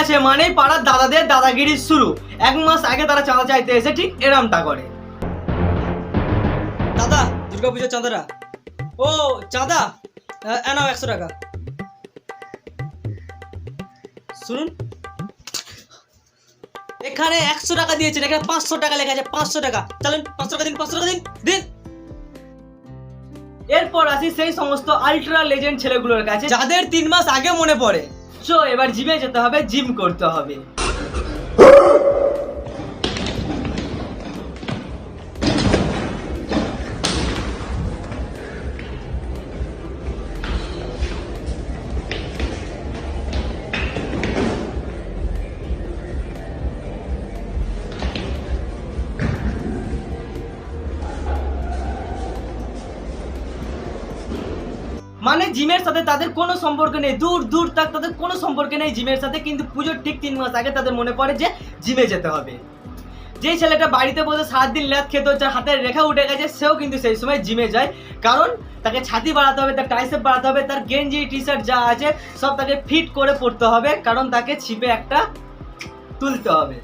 আছে মানেই পাড়ার দাদাদের দাদাগিরি শুরু। এক মাস আগে তারা চাঁদা চাইতে এসে ঠিক এরামটা করে। দাদা দুর্গাপূজার চাঁদাটা। ও চাঁদা? আহ, এ নাও একশো টাকা। শুনুন। এখানে একশো টাকা দিয়েছেন এখানে পাঁচশো টাকা লেখা আছে পাঁচশো টাকা। চলেন পাঁচশো টাকা দিন পাঁচশো টাকা দিন দিন। এরপর আসি সেই সমস্ত আলট্রা লেজেন্ড ছেলেগুলোর কাছে। যাদের তিন মাস আগে মনে পড়ে। চো এবার জিমে যেতে হবে জিম করতে হবে। মানে জিমের সাথে তাদের কোনো সম্পর্ক নেই। দূর দূর তাক, তাদের কোনো সম্পর্ক নেই জিমের সাথে, কিন্তু পুজোর ঠিক তিন মাস আগে তাদের মনে পড়ে যে জিমে যেতে হবে। যে ছেলেটা বাড়িতে বসে সাত দিন ল্যাদ খেতে হচ্ছে, হাতের রেখা উঠে গেছে, সেও কিন্তু সেই সময় জিমে যায়। কারণ তাকে ছাতি বাড়াতে হবে, তার টাইসেপ বাড়াতে হবে, তার গেঞ্জি টি শার্ট যা আছে, সব তাকে ফিট করে পড়তে হবে, কারণ তাকে ছিপে একটা তুলতে হবে।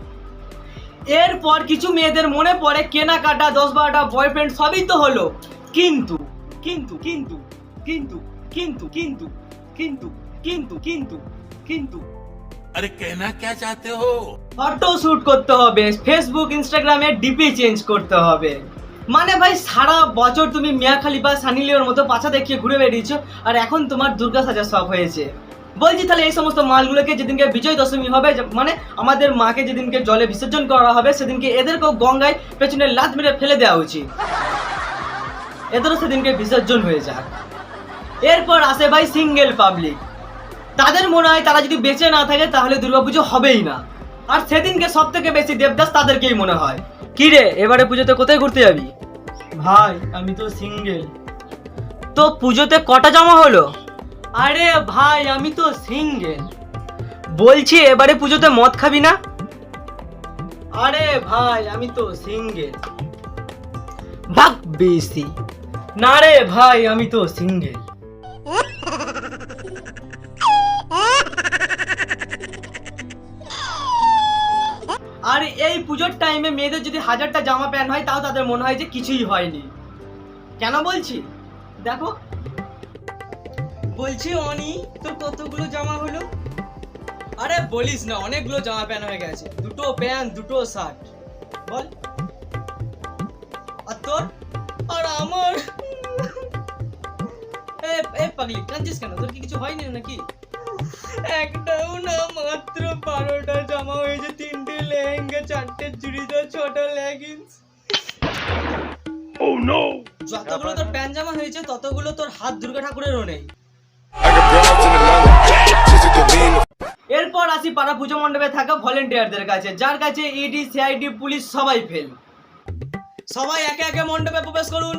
এরপর কিছু মেয়েদের মনে পড়ে, কেনাকাটা, দশ বারোটা বয়ফ্রেন্ড সবই তো হলো। কিন্তু কিন্তু কিন্তু কিন্তু কিন্তু কিন্তু কিন্তু কিন্তু কিন্তু কিন্তু আরে কেনা কে চাতে হো ফটো শুট করতে হবে ফেসবুক ইনস্টাগ্রামে ডিপি চেঞ্জ করতে হবে। মানে ভাই সারা বছর তুমি মিয়াখালী বা সানি লিওর মতো পাছা দেখিয়ে ঘুরে বেরিয়েছো আর এখন তোমার দুর্গা সাজা সব হয়েছে। বলছি তাহলে এই সমস্ত মালগুলোকে যেদিনকে বিজয় দশমী হবে মানে আমাদের মাকে যেদিনকে জলে বিসর্জন করা হবে সেদিনকে এদেরকেও গঙ্গায় পেছনে লাত মেরে ফেলে দেওয়া উচিত। এদেরও সেদিনকে বিসর্জন হয়ে যাক। এরপর আসে ভাই সিঙ্গেল পাবলিক তাদের মনে হয় তারা যদি বেঁচে না থাকে তাহলে দুর্গাপুজো হবেই না। আর সেদিনকে সব থেকে বেশি দেবদাস তাদেরকেই মনে হয়। কি রে এবারে পুজোতে কোথায় ঘুরতে যাবি? ভাই আমি তো সিঙ্গেল তো পুজোতে কটা জামা হলো? আরে ভাই আমি তো সিঙ্গেল বলছি এবারে পুজোতে মদ খাবি না? আরে ভাই আমি তো সিঙ্গেল ভাগ বেশি। না রে ভাই আমি তো সিঙ্গেল আর এই পুজোর টাইমে মেয়েদের যদি হাজারটা জামা প্যান্ট হয়, তাও তাদের মনে হয় যে কিছুই হয়নি। কেন বলছি? দেখো। বলছি, অনি, তোর কতগুলো জামা হলো? আরে বলিস না, অনেকগুলো জামা প্যান্ট হয়ে গেছে। দুটো প্যান্ট, দুটো শার্ট। বল। আর তোর? আর আমার? এ পাগলি, কাঁদছিস কেন? তোর কি কিছু হয়নি নাকি? একটাও না, মাত্র বারোটা জামা হয়েছে, তিনটে লেহেঙ্গা চারটে চুড়িদার ছটা লেগিংস যতগুলো তোর প্যাঞ্জামা হয়েছে ততগুলো তোর হাত দুর্গা ঠাকুরেরও নেই। এরপর আসি পাড়া পুজো মণ্ডপে থাকা ভলেন্টিয়ারদের কাছে যার কাছে ইডি সিআইডি পুলিশ সবাই ফেল সবাই একে একে মণ্ডপে প্রবেশ করুন।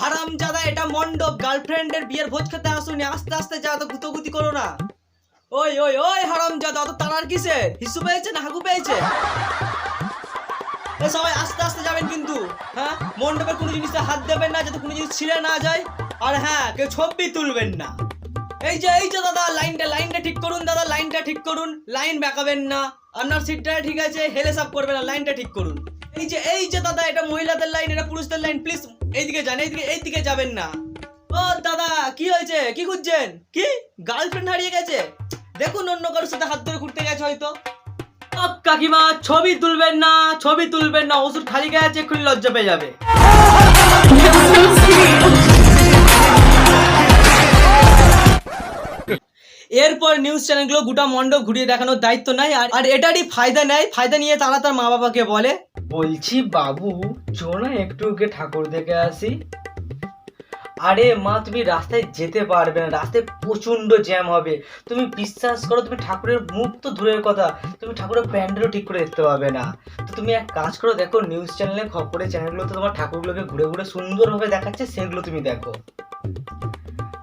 হারাম জাদা এটা মণ্ডপ গার্লফ্রেন্ডের বিয়ের ভোজ খেতে আসুনি আস্তে আস্তে যা তো গুতোগুতি করো না। ওই ওই ওই হারাম জাদা অত তারার কিসের হিসু পেয়েছে না হাগু পেয়েছে? সবাই আস্তে আস্তে যাবেন কিন্তু হ্যাঁ? মণ্ডপের কোনো জিনিসে হাত দেবেন না, যাতে কোনো জিনিস ছিঁড়ে না যায়। আর হ্যাঁ কেউ ছবি তুলবেন না। এই যে এই যে দাদা, লাইনটা লাইনটা ঠিক করুন দাদা, লাইনটা ঠিক করুন। লাইন বেঁকাবেন না। আপনার সিটটা ঠিক আছে, হেলে সাপ করবেন না, লাইনটা ঠিক করুন। এই যে এই যে দাদা, এটা মহিলাদের লাইন, এটা পুরুষদের লাইন প্লিজ এইদিকে যান, এইদিকে এইদিকে যাবেন না। ও দাদা, কি হয়েছে? কি খুঁজছেন? কি? গার্লফ্রেন্ড হারিয়ে গেছে? দেখুন অন্য কারোর সাথে হাত ধরে ঘুরতে গেছে হয়তো। কাকিমা, ছবি তুলবেন না, ছবি তুলবেন না, ওষুধ খালি গায়ে আছে লজ্জা পেয়ে যাবে। এরপর নিউজ চ্যানেলগুলো গোটা মণ্ডপ ঘুরিয়ে দেখানোর দায়িত্ব নাই আর এটারই ফায়দা নেয়। ফায়দা নিয়ে তারা তার মা বাবাকে বলে, বলছি বাবু চো না একটু ঠাকুর দেখে আসি। আরে মা তুমি রাস্তায় যেতে পারবে না রাস্তায় প্রচণ্ড জ্যাম হবে। তুমি বিশ্বাস করো তুমি ঠাকুরের মুখ তো দূরের কথা তুমি ঠাকুরের প্যান্ডেলও ঠিক করে দেখতে পাবে না। তো তুমি এক কাজ করো দেখো নিউজ চ্যানেলে খবরের চ্যানেলগুলোতে তোমার ঠাকুরগুলোকে ঘুরে ঘুরে সুন্দরভাবে দেখাচ্ছে সেগুলো তুমি দেখো।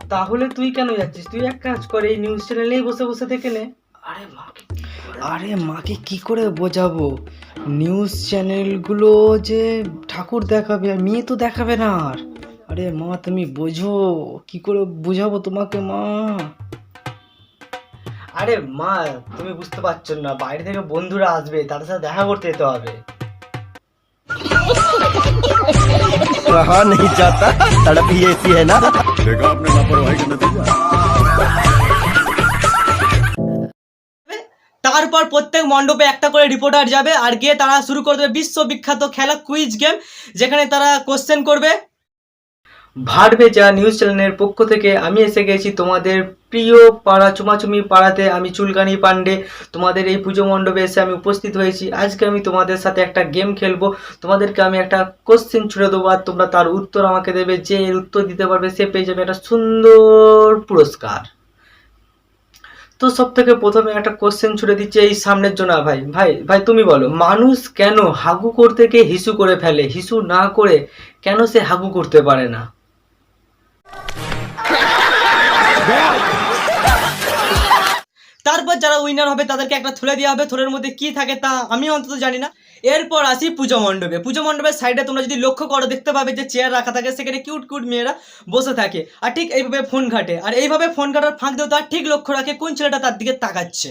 তাহলে তুই কেন যাচ্ছিস? তুই এক কাজ কর এই নিউজ চ্যানেলেই বসে বসে দেখে নে। আরে মাকে আরে মাকে কি করে বোঝাবো? নিউজ চ্যানেলগুলো যে ঠাকুর দেখাবে আর মেয়ে তো দেখাবে না আর। আরে মা তুমি বোঝো কি করে বোঝাবো তোমাকে মা আরে মা তুমি বুঝতে পারছো না বাইরে থেকে বন্ধুরা আসবে তাদের সাথে দেখা করতে যেতে হবে रहा नहीं जाता तड़प ही ऐसी है ना देखा आपने लापरवाही का नतीजा তারপর প্রত্যেক মণ্ডপে একটা করে রিপোর্টার যাবে আর গিয়ে তারা শুরু করে দেবে বিশ্ববিখ্যাত খেলা কুইজ গেম যেখানে তারা কোশ্চেন করবে ভাটভেজা নিউজ চ্যানেলের পক্ষ থেকে আমি এসে গেছি তোমাদের প্রিয় পাড়া চুমাচুমি পাড়াতে, আমি চুলকানি পান্ডে তোমাদের এই পুজো মণ্ডপে এসে আমি উপস্থিত হয়েছি। আজকে আমি তোমাদের সাথে একটা গেম খেলব। তোমাদেরকে আমি একটা কোশ্চেন ছুড়ে দেবো আর তোমরা তার উত্তর আমাকে দেবে। যে এর উত্তর দিতে পারবে সে পেয়ে যাবে একটা সুন্দর পুরস্কার। তো সব থেকে প্রথমে একটা কোশ্চেন ছুড়ে দিচ্ছে এই সামনের জন্য ভাই। ভাই ভাই, তুমি বলো, মানুষ কেন হাগু করতে গিয়ে হিসু করে ফেলে? হিসু না করে কেন সে হাগু করতে পারে না? তারপর যারা উইনার হবে তাদেরকে একটা থলে দেওয়া হবে। থলের মধ্যে কি থাকে তা আমি অন্তত জানি না। এরপর আসি পুজো মণ্ডপে। পুজো মণ্ডপের সাইডে তোমরা যদি লক্ষ্য করো দেখতে পাবে যে চেয়ার রাখা থাকে। সেখানে কিউট কিউট মেয়েরা বসে থাকে। আর ঠিক এইভাবে ফোন ঘাটে। আর এইভাবে ফোন ঘাটার ফাঁক দেও তার ঠিক লক্ষ্য রাখে কোন ছেলেটা তার দিকে তাকাচ্ছে।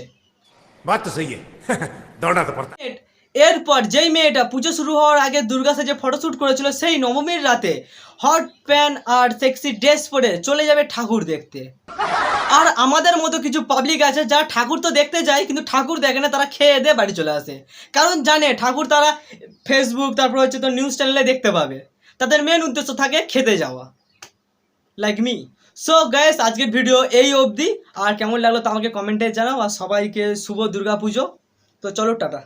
এরপর যেই মেয়েটা পুজো শুরু হওয়ার আগে দুর্গা যে ফটোশ্যুট করেছিল সেই নবমীর রাতে হট প্যান আর সেক্সি ড্রেস পরে চলে যাবে ঠাকুর দেখতে। আর আমাদের মতো কিছু পাবলিক আছে যারা ঠাকুর তো দেখতে যায়, কিন্তু ঠাকুর দেখে না, তারা খেয়ে দিয়ে বাড়ি চলে আসে। কারণ জানে, ঠাকুর তারা ফেসবুক তারপর হচ্ছে তো নিউজ চ্যানেলে দেখতে পাবে। তাদের মেন উদ্দেশ্য থাকে খেতে যাওয়া। লাইক মি সো গাইস আজকের ভিডিও এই অবধি। আর কেমন লাগল তা আমাকে কমেন্টে জানাও। আর সবাইকে শুভ দুর্গা পুজো। তো চলো, টাটা।